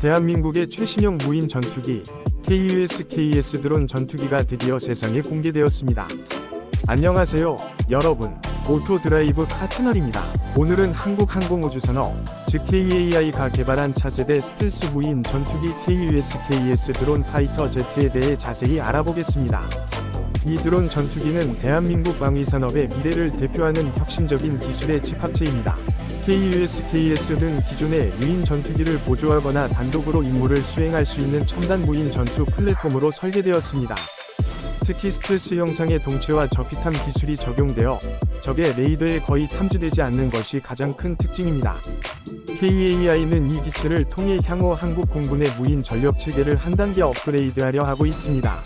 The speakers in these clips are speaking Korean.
대한민국의 최신형 무인 전투기 KUS-KS 드론 전투기가 드디어 세상에 공개되었습니다. 안녕하세요, 여러분. 오토 드라이브 카 채널입니다. 오늘은 한국항공우주산업, 즉 KAI가 개발한 차세대 스텔스 무인 전투기 KUS-KS 드론 파이터 Z에 대해 자세히 알아보겠습니다. 이 드론 전투기는 대한민국 방위산업의 미래를 대표하는 혁신적인 기술의 집합체입니다. KUS-KS는 기존의 유인 전투기를 보조하거나 단독으로 임무를 수행할 수 있는 첨단 무인 전투 플랫폼으로 설계되었습니다. 특히 스텔스 형상의 동체와 저피탐 기술이 적용되어 적의 레이더에 거의 탐지되지 않는 것이 가장 큰 특징입니다. KAI는 이 기체를 통해 향후 한국 공군의 무인 전력 체계를 한 단계 업그레이드하려 하고 있습니다.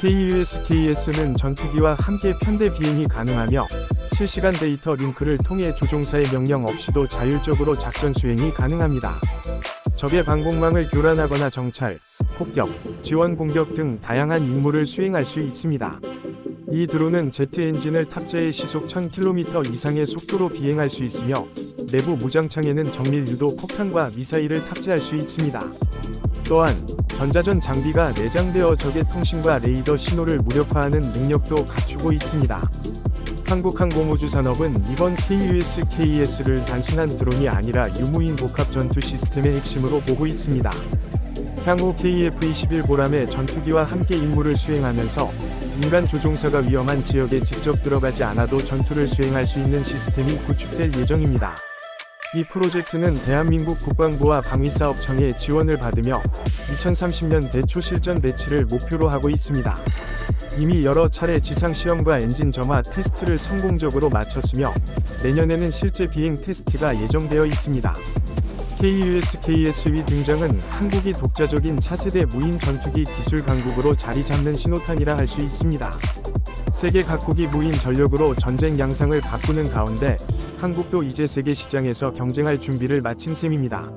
KUS-KS는 전투기와 함께 편대 비행이 가능하며 실시간 데이터 링크를 통해 조종사의 명령 없이도 자율적으로 작전 수행이 가능합니다. 적의 방공망을 교란하거나 정찰, 폭격, 지원 공격 등 다양한 임무를 수행할 수 있습니다. 이 드론은 제트 엔진을 탑재해 시속 1000km 이상의 속도로 비행할 수 있으며 내부 무장창에는 정밀 유도 폭탄과 미사일을 탑재할 수 있습니다. 또한 전자전 장비가 내장되어 적의 통신과 레이더 신호를 무력화하는 능력도 갖추고 있습니다. 한국항공우주산업은 이번 KUS-KES를 단순한 드론이 아니라 유무인 복합 전투 시스템의 핵심으로 보고 있습니다. 향후 KF-21 보람의 전투기와 함께 임무를 수행하면서 인간 조종사가 위험한 지역에 직접 들어가지 않아도 전투를 수행할 수 있는 시스템이 구축될 예정입니다. 이 프로젝트는 대한민국 국방부와 방위사업청의 지원을 받으며 2030년 대초 실전 배치를 목표로 하고 있습니다. 이미 여러 차례 지상 시험과 엔진 점화 테스트를 성공적으로 마쳤으며 내년에는 실제 비행 테스트가 예정되어 있습니다. KUS-KSV 등장은 한국이 독자적인 차세대 무인 전투기 기술 강국으로 자리 잡는 신호탄이라 할 수 있습니다. 세계 각국이 무인 전력으로 전쟁 양상을 바꾸는 가운데 한국도 이제 세계 시장에서 경쟁할 준비를 마친 셈입니다.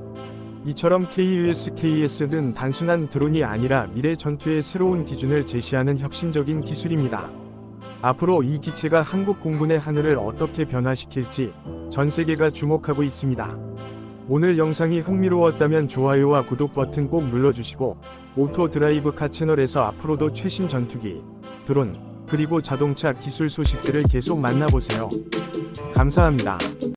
이처럼 KUS-KS는 단순한 드론이 아니라 미래 전투의 새로운 기준을 제시하는 혁신적인 기술입니다. 앞으로 이 기체가 한국 공군의 하늘을 어떻게 변화시킬지 전 세계가 주목하고 있습니다. 오늘 영상이 흥미로웠다면 좋아요와 구독 버튼 꼭 눌러주시고 오토 드라이브 카 채널에서 앞으로도 최신 전투기, 드론, 그리고 자동차 기술 소식들을 계속 만나보세요. 감사합니다.